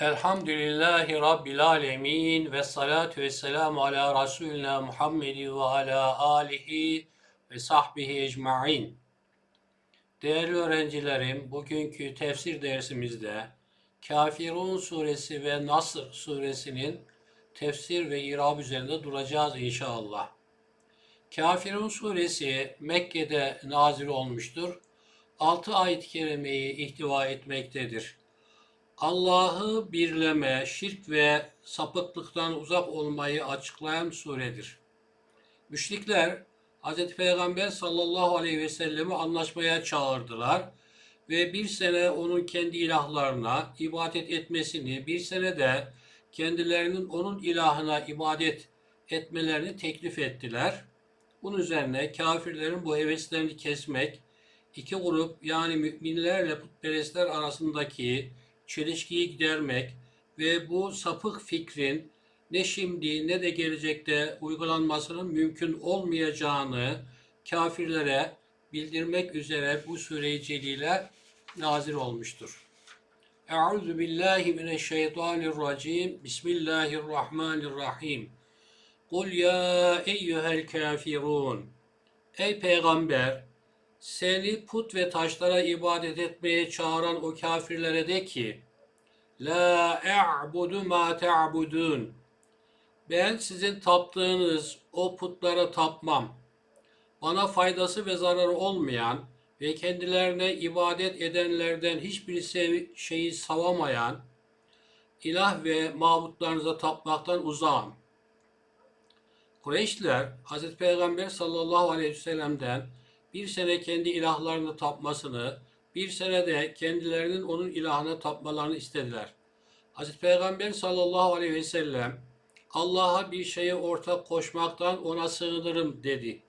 Elhamdülillahi Rabbil alemin ve salatu ve selamu ala Resulina Muhammedi ve ala alihi ve sahbihi ecma'in. Değerli öğrencilerim, bugünkü tefsir dersimizde Kafirun suresi ve Nasr suresinin tefsir ve irab üzerinde duracağız inşallah. Kafirun suresi Mekke'de nazil olmuştur. 6 ayet-i kerimeyi ihtiva etmektedir. Allah'ı birleme, şirk ve sapıklıktan uzak olmayı açıklayan suredir. Müşrikler Hz. Peygamber sallallahu aleyhi ve sellemi anlaşmaya çağırdılar ve bir sene onun kendi ilahlarına ibadet etmesini, bir sene de kendilerinin onun ilahına ibadet etmelerini teklif ettiler. Bunun üzerine kafirlerin bu heveslerini kesmek, iki grup yani müminlerle putperestler arasındaki çelişkiyi gidermek ve bu sapık fikrin ne şimdi ne de gelecekte uygulanmasının mümkün olmayacağını kafirlere bildirmek üzere bu sure-i celile nazil olmuştur. Euzu billahi mineşşeytanirracim. Bismillahirrahmanirrahim. Kul ya eyyuhel kafirun. Ey peygamber seni put ve taşlara ibadet etmeye çağıran o kafirlere de ki La e'budu ma te'budun Ben sizin taptığınız o putlara tapmam. Bana faydası ve zararı olmayan ve kendilerine ibadet edenlerden hiçbir şeyi savamayan ilah ve mabutlarınıza tapmaktan uzağım. Kureyşliler Hz. Peygamber sallallahu aleyhi ve sellem'den bir sene kendi ilahlarını tapmasını, bir sene de kendilerinin onun ilahına tapmalarını istediler. Hz. Peygamber sallallahu aleyhi ve sellem Allah'a bir şeye ortak koşmaktan ona sığınırım dedi.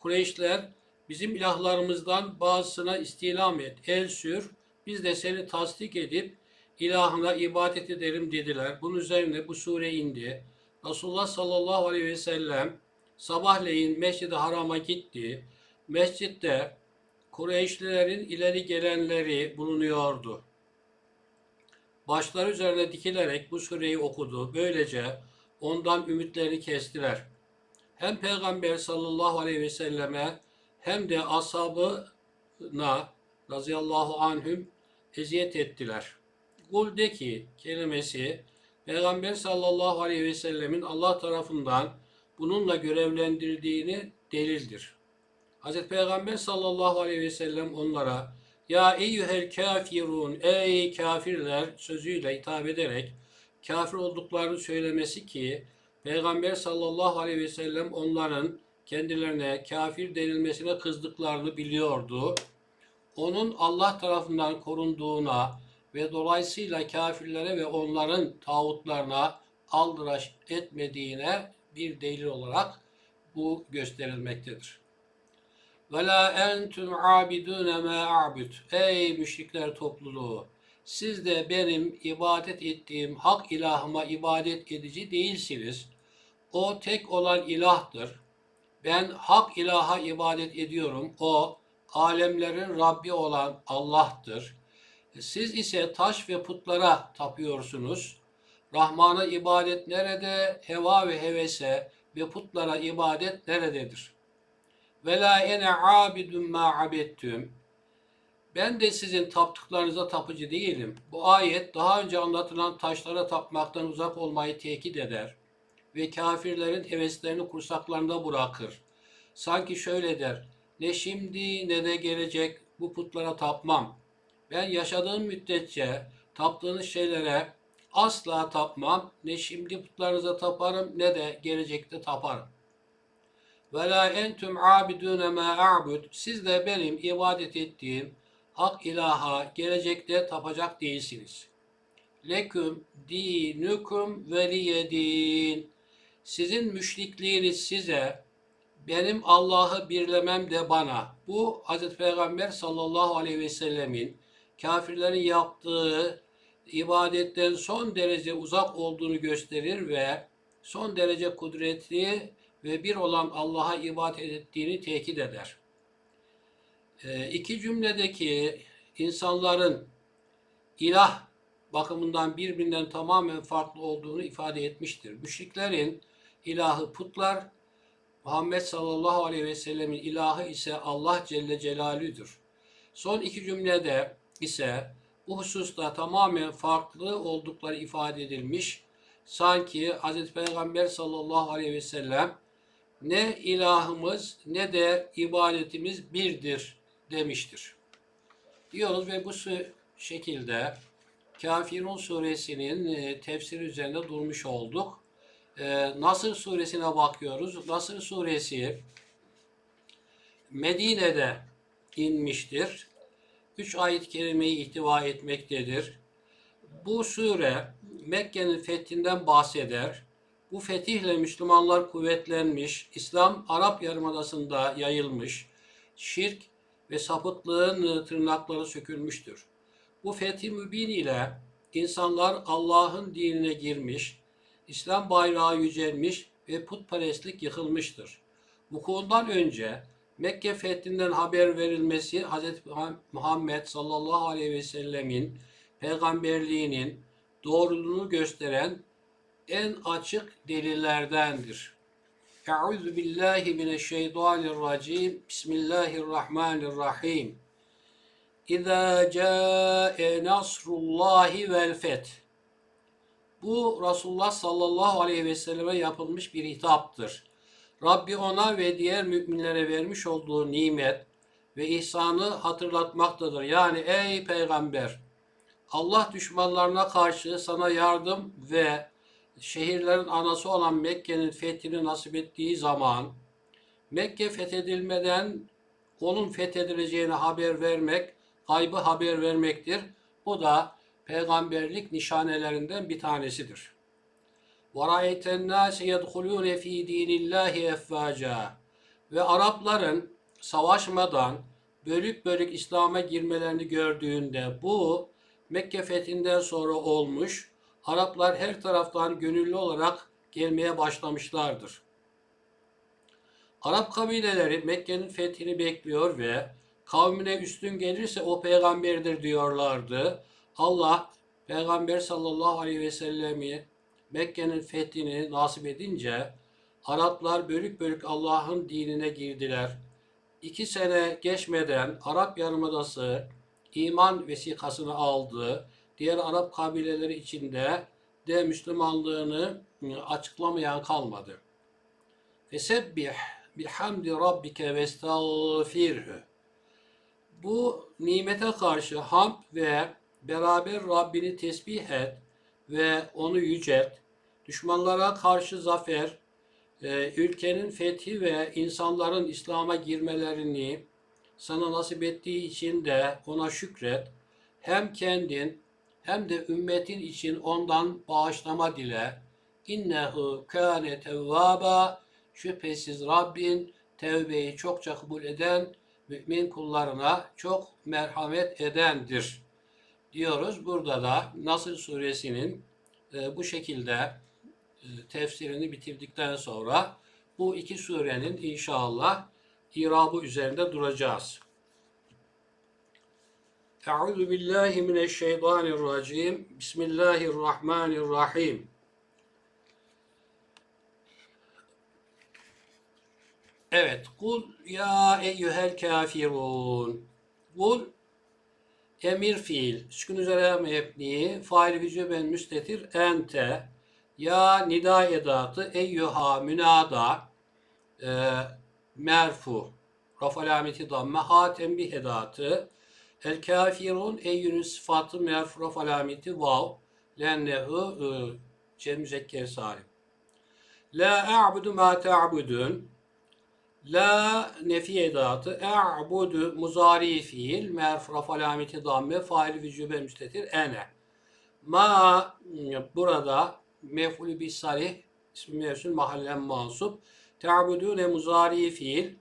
Kureyşler bizim ilahlarımızdan bazısına istilam et, el sür, biz de seni tasdik edip ilahına ibadet ederim dediler. Bunun üzerine bu sure indi. Resulullah sallallahu aleyhi ve sellem sabahleyin Mescid-i Haram'a gitti. Mescitte Kureyşlilerin ileri gelenleri bulunuyordu. Başları üzerine dikilerek bu sureyi okudu. Böylece ondan ümitlerini kestiler. Hem Peygamber sallallahu aleyhi ve selleme hem de ashabına razıyallahu anhüm eziyet ettiler. Kul de ki kelimesi Peygamber sallallahu aleyhi ve sellemin Allah tarafından bununla görevlendirdiğini delildir. Hz. Peygamber sallallahu aleyhi ve sellem onlara ya eyyühel kafirun ey kafirler sözüyle hitap ederek kafir olduklarını söylemesi ki Peygamber sallallahu aleyhi ve sellem onların kendilerine kafir denilmesine kızdıklarını biliyordu. Onun Allah tarafından korunduğuna ve dolayısıyla kafirlere ve onların tağutlarına aldıraş etmediğine bir delil olarak bu gösterilmektedir. Ve la entum abidune ma a'bud. Ey müşrikler topluluğu! Siz de benim ibadet ettiğim hak ilahıma ibadet edici değilsiniz. O tek olan ilahtır. Ben hak ilaha ibadet ediyorum. O alemlerin Rabbi olan Allah'tır. Siz ise taş ve putlara tapıyorsunuz. Rahman'a ibadet nerede? Heva ve hevese ve putlara ibadet nerededir? Ve la ene abidun ma abettüm. Ben de sizin taptıklarınıza tapıcı değilim. Bu ayet daha önce anlatılan taşlara tapmaktan uzak olmayı tekit eder ve kafirlerin heveslerini kursaklarında bırakır. Sanki şöyle der, ne şimdi ne de gelecek bu putlara tapmam. Ben yaşadığım müddetçe taptığınız şeylere asla tapmam. Ne şimdi putlarınıza taparım ne de gelecekte taparım. Ve la entum abidune ma a'bud. Siz de benim ibadet ettiğim hak ilaha gelecekte tapacak değilsiniz. Leküm dinukum veliyedin. Sizin müşrikliğiniz size, benim Allah'ı birlemem de bana. Bu Hz. Peygamber sallallahu aleyhi ve sellemin kafirlerin yaptığı ibadetten son derece uzak olduğunu gösterir ve son derece kudretli ve bir olan Allah'a ibadet ettiğini tekit eder. E, iki cümledeki insanların ilah bakımından birbirinden tamamen farklı olduğunu ifade etmiştir. Müşriklerin ilahı putlar, Muhammed sallallahu aleyhi ve sellemin ilahı ise Allah Celle Celaluhu'dur. Son iki cümlede ise bu hususta tamamen farklı oldukları ifade edilmiş. Sanki Hz. Peygamber sallallahu aleyhi ve sellem ne ilahımız ne de ibadetimiz birdir demiştir. Diyoruz ve bu şekilde Kafirun suresinin e, tefsiri üzerinde durmuş olduk. E, Nasır suresine bakıyoruz. Nasır suresi Medine'de inmiştir. Üç ayet kerimeyi ihtiva etmektedir. Bu sure Mekke'nin fethinden bahseder. Bu fetihle Müslümanlar kuvvetlenmiş, İslam Arap Yarımadası'nda yayılmış, şirk ve sapıklığın tırnakları sökülmüştür. Bu fethi mübin ile insanlar Allah'ın dinine girmiş, İslam bayrağı yücelmiş ve putperestlik yıkılmıştır. Vukuundan önce Mekke fethinden haber verilmesi Hz. Muhammed sallallahu aleyhi ve sellemin peygamberliğinin doğruluğunu gösteren en açık delillerdendir. Euzu billahi mineşşeytanirracim. Bismillahirrahmanirrahim. İza ca'e nasrullahi vel feth. Bu Resulullah sallallahu aleyhi ve selleme yapılmış bir hitaptır. Rabbi ona ve diğer müminlere vermiş olduğu nimet ve ihsanı hatırlatmaktadır. Yani ey peygamber Allah düşmanlarına karşı sana yardım ve şehirlerin anası olan Mekke'nin fethini nasip ettiği zaman Mekke fethedilmeden onun fethedileceğine haber vermek, gaybı haber vermektir. Bu da peygamberlik nişanelerinden bir tanesidir. وَرَأَيْتَ النَّاسِ يَدْخُلُونَ ف۪ي د۪ينِ اللّٰهِ اَفْوَاجًا Ve Arapların savaşmadan bölük bölük İslam'a girmelerini gördüğünde bu Mekke fethinden sonra olmuş, Araplar her taraftan gönüllü olarak gelmeye başlamışlardır. Arap kabileleri Mekke'nin fethini bekliyor ve kavmine üstün gelirse o peygamberdir diyorlardı. Allah Peygamber sallallahu aleyhi ve sellemi Mekke'nin fethini nasip edince Araplar bölük bölük Allah'ın dinine girdiler. İki sene geçmeden Arap Yarımadası iman vesikasını aldı. Diğer Arap kabileleri içinde de Müslümanlığını açıklamayan kalmadı. Fesebbih bihamdi rabbike ve estağfirhu. Bu nimete karşı hamd ve beraber Rabbini tesbih et ve onu yücelt. Düşmanlara karşı zafer, e, ülkenin fethi ve insanların İslam'a girmelerini sana nasip ettiği için de ona şükret. Hem kendin hem de ümmetin için ondan bağışlama dile. İnnehu kâne tevvâba. Şüphesiz Rabbin tevbeyi çokça kabul eden mümin kullarına çok merhamet edendir. Diyoruz. Burada da Nasır suresinin e, bu şekilde e, tefsirini bitirdikten sonra bu iki surenin inşallah irabı üzerinde duracağız. Euzu billahi mineşşeytanirracim. Bismillahirrahmanirrahim. Evet. Kul ya eyyuhel kafirun. Kul emir fiil. Sükun üzere mebni. Fail vücuben müstetir. Ente. Ya nida edatı. Eyyuha münada. E, merfu. Raf alameti damme. Ha tembih edatı. El kafirun eyyünün sıfatı merfu raf alameti vav. Lennehu e, cem müzekker salim. La a'budu ma ta'budun. La nefi edatı. E'budu muzari fiil. Merfu raf alameti damme. Fail vücube müstetir. Ene. Ma burada mef'ulü bis salih ismi mevsul mahallen mansup. Ta'budune muzari fiil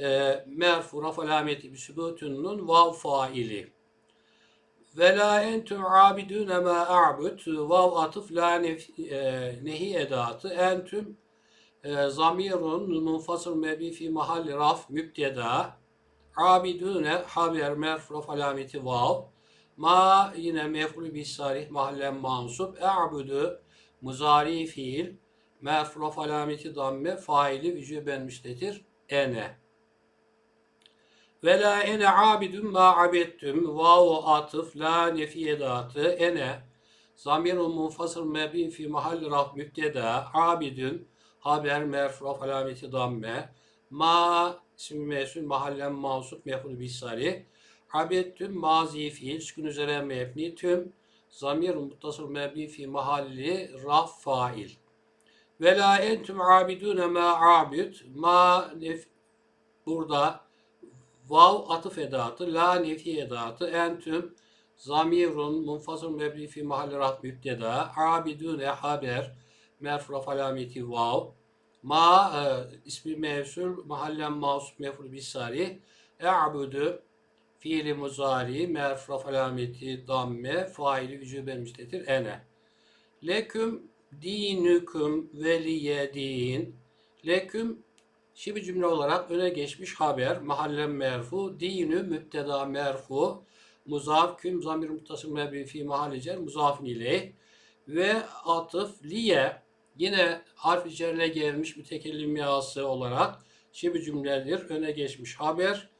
e, merfu raf alameti bi sübutunun vav faili. Ve la entum abidune ma a'bud vav atıf la nef, e, nehi edatı entüm e, zamirun munfasıl mebi fi mahalli raf mübteda abidune haber merfu raf vav Ma yine mef'ul bi sarih mahallen mansup. E'budu muzari fiil. Merfuf alameti damme faili vücuben müstetir. Ene. Ve la ene abidun ma abettüm. Vav atıf la nefi edatı. Ene. Zamirun munfasıl mebin fi mahalli raf mübteda. Abidun haber merfuf alameti damme. Ma ismi mesul mahallen mansup mef'ul bi sarih. Abettüm mazi fiil sükun üzere mebni tüm zamir muttasıl mebni fi mahalli raf fail. Ve la entüm abidune ma abid ma nef burada vav atıf edatı la nefi edatı entüm zamirun munfasıl mebni fi mahalli raf mübteda abidune haber merfu alameti vav. Ma e, ismi mevsul mahallen masup meful bisari. E'budu fiili muzari merfu alameti damme faili vücuben müstetir ene. Leküm dinüküm veliye din. Leküm şibi cümle olarak öne geçmiş haber mahallen merfu dinü müpteda merfu muzaf küm zamir muttasım mebni fi mahallicer muzafin ileyh ve atıf liye yine harf içerine gelmiş mütekellim yası olarak şibi cümledir öne geçmiş haber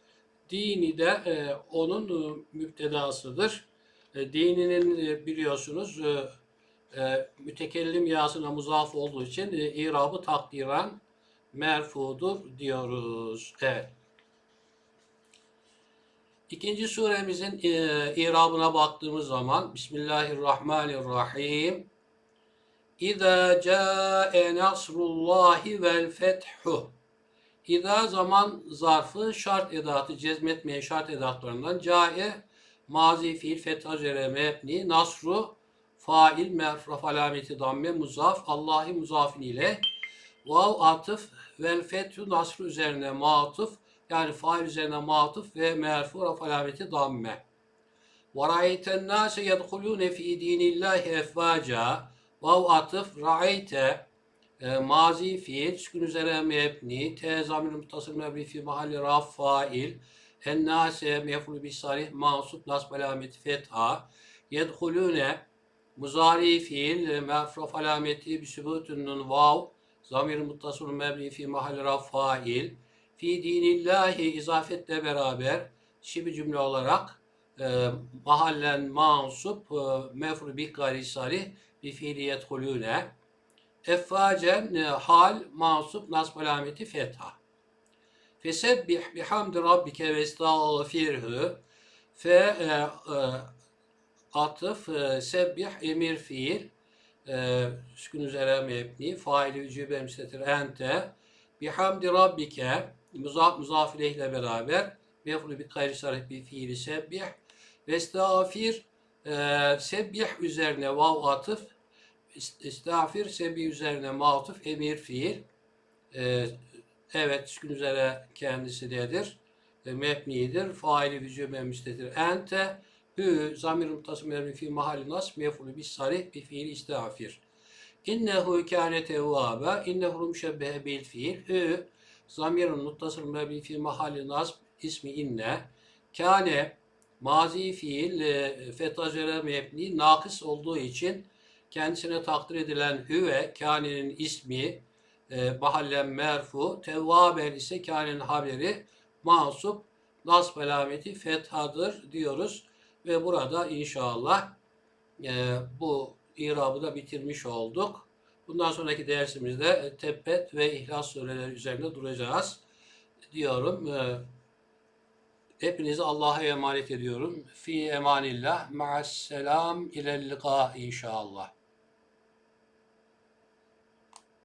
dini de e, onun e, müptedasıdır. E, dininin e, biliyorsunuz e, e, mütekellim yasına muzaf olduğu için e, irabı takdiren merfudur diyoruz. Evet. İkinci suremizin e, irabına baktığımız zaman Bismillahirrahmanirrahim. İza ca'e nasrullahi vel fethu. İza zaman zarfı şart edatı cezmetmeye şart edatlarından ca'e mazi fiil fetha mebni nasru fail merfraf alameti damme muzaf Allahi muzafin ile vav atıf vel fethu nasru üzerine matıf yani fail üzerine matıf ve merfu raf alameti damme. Ve ra'eyten nase yedhulune fi dinillahi efvaca vav atıf ra'eyte e, mazi fiil sükun üzere mebni te zamir muttasıl mebni fi mahalli raf fail. En nase mef'ul bi sarih mansup nasb alameti fetha. Yedhulune muzari fiil e, merfuf alameti bi sübutun nun zamir muttasıl mebni fi mahalli fail fi dinillahi izafetle beraber şibi cümle olarak e, mahallen mansup e, mef'ul bi sarih bi fiili yedhulune Effacen e, hal mansup nasb alameti fetha. Fesebbih bihamdi rabbike ve estağfirhu fe e, e, atıf e, sebbih emir fiil sükun üzere mebni faili vücube müstetir ente bihamdi rabbike muzaf muzaf ile beraber mefru bir gayri sarih bir fiili sebbih ve estağfir e, sebbih üzerine vav atıf İstafir sebi üzerine matuf emir fiil. Ee, evet sükun üzere kendisi dedir. E, mebnidir. Faili vücube müstetir. Ente hü zamir mutasım emri fi mahalli nas mefulü bis sarih bi fiil istafir. İnnehu kâne tevvâbe innehu müşebbehe bil fiil. Hü zamirun muttasıl mebni fi mahalli nas ismi inne. Kâne mazi fiil e, fetacere mebni nakıs olduğu için kendisine takdir edilen hüve kânenin ismi e, mahallen merfu tevvaben ise kânenin haberi mansup nasb alameti fethadır diyoruz ve burada inşallah e, bu irabı da bitirmiş olduk. Bundan sonraki dersimizde e, Tebbet ve İhlas sureleri üzerinde duracağız diyorum. E, hepinizi Allah'a emanet ediyorum. Fi emanillah. Ma'as selam. İlel lika inşallah.